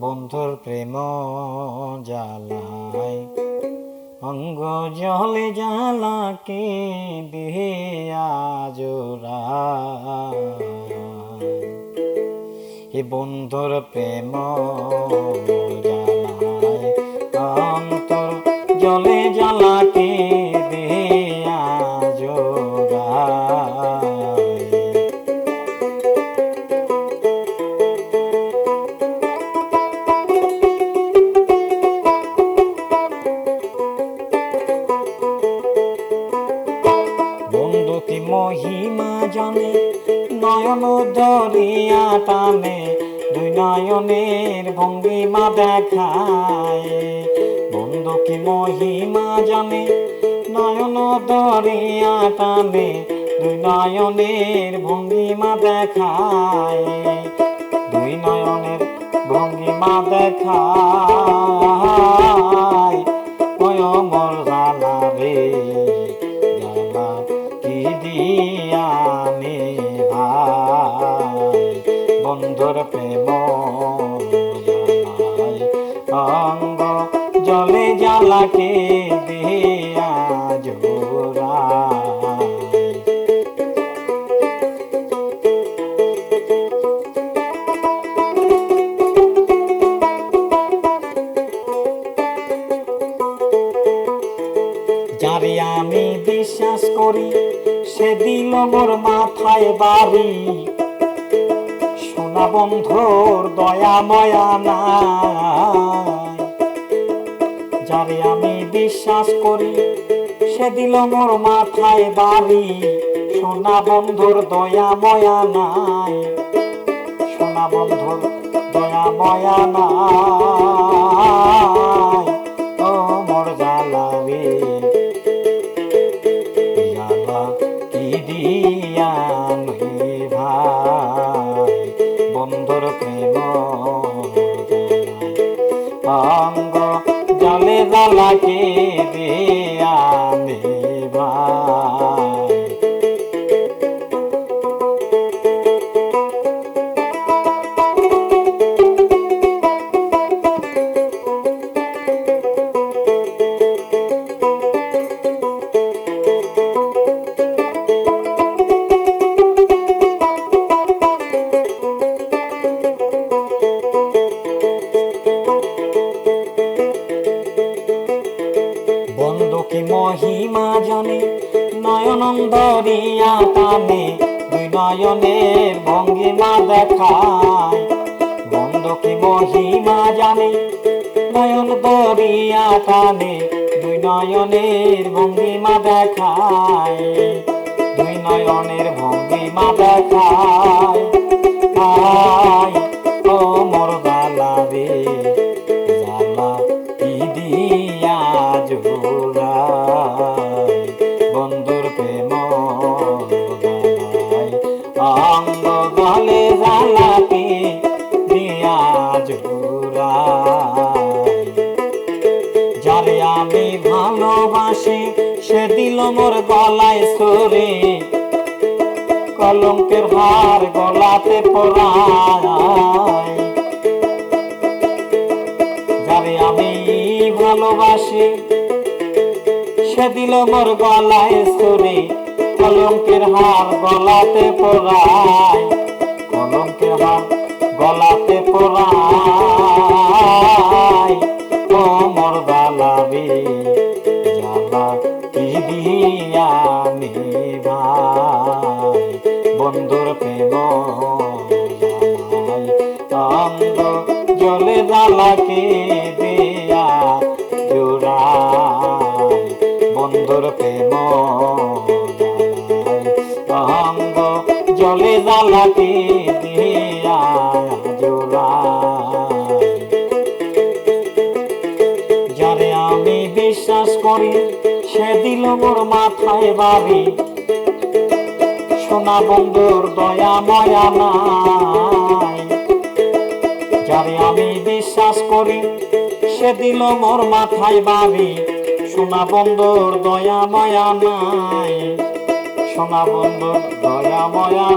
বন্ধুর প্রেম জ্বালায় অঙ্গ জলে জ্বালাকে দেহে এ বন্ধুর প্রেম মহিমা জানে, নয়ন ধরিয়া টানে, দুই নয়নের ভঙ্গিমা দেখায়। বন্ধু কি মহিমা জানে, নয়ন ধরিয়া টানে, দুই নয়নের ভঙ্গিমা দেখায়। দুই নয়নের ভঙ্গিমা দেখায়। বন্ধুর প্রেম অঙ্গ জলে জ্বালাকে যারে আমি বিশ্বাস করি সে দিল মোর মাথায় বাড়ি। সোনা বন্ধুর দয়া, ময়া নাই। যারে আমি বিশ্বাস করি, সে দিল মোর মাথায় বাড়ি সোনা বন্ধুর দয়া, ময়া নাই। সোনা বন্ধুর দয়া, ময়া নাই। ও মোর জ্বালা রে জ্বালা কি দিয়া অঙ্গ জলে জ্বালাকে দিয়া নে ভাই কি মহিমা জানে? নয়নন্দরিয়া টানে দুই নয়নের ভঙ্গিমা দেখায়। বন্ধু কি মহিমা জানে? নয়ন দরিয়া টানে দুই নয়নের ভঙ্গিমা দেখায়। দুই নয়নের ভঙ্গিমা দেখায়। আয় যারে আমি ভালোবাসি, সে দিল মোর গলায় সরে। কলঙ্কের হার গলাতে পড়ায় যারে আমি ভালোবাসি, সে দিল মোর গলায় সরে। কলঙ্কের হার গলাতে পড়ায় কলঙ্কের হার গলাতে পড়ায় বন্ধুর প্রেম জানাই জলে জ্বালাকে দেয়া জোড়ায় বন্ধুর প্রেম জানাই জলে জ্বালাকে দেয়া জোড়ায় যারে আমি বিশ্বাস করি, সে দিল মোর মাথায় বাড়ি। সোনা বন্ধুর দয়া, ময়া নাই। যারে আমি বিশ্বাস করি, সে দিল মোর মাথায় বাড়ি। সোনা বন্ধুর দয়া, ময়া নাই। সোনা বন্ধুর দয়া, ময়া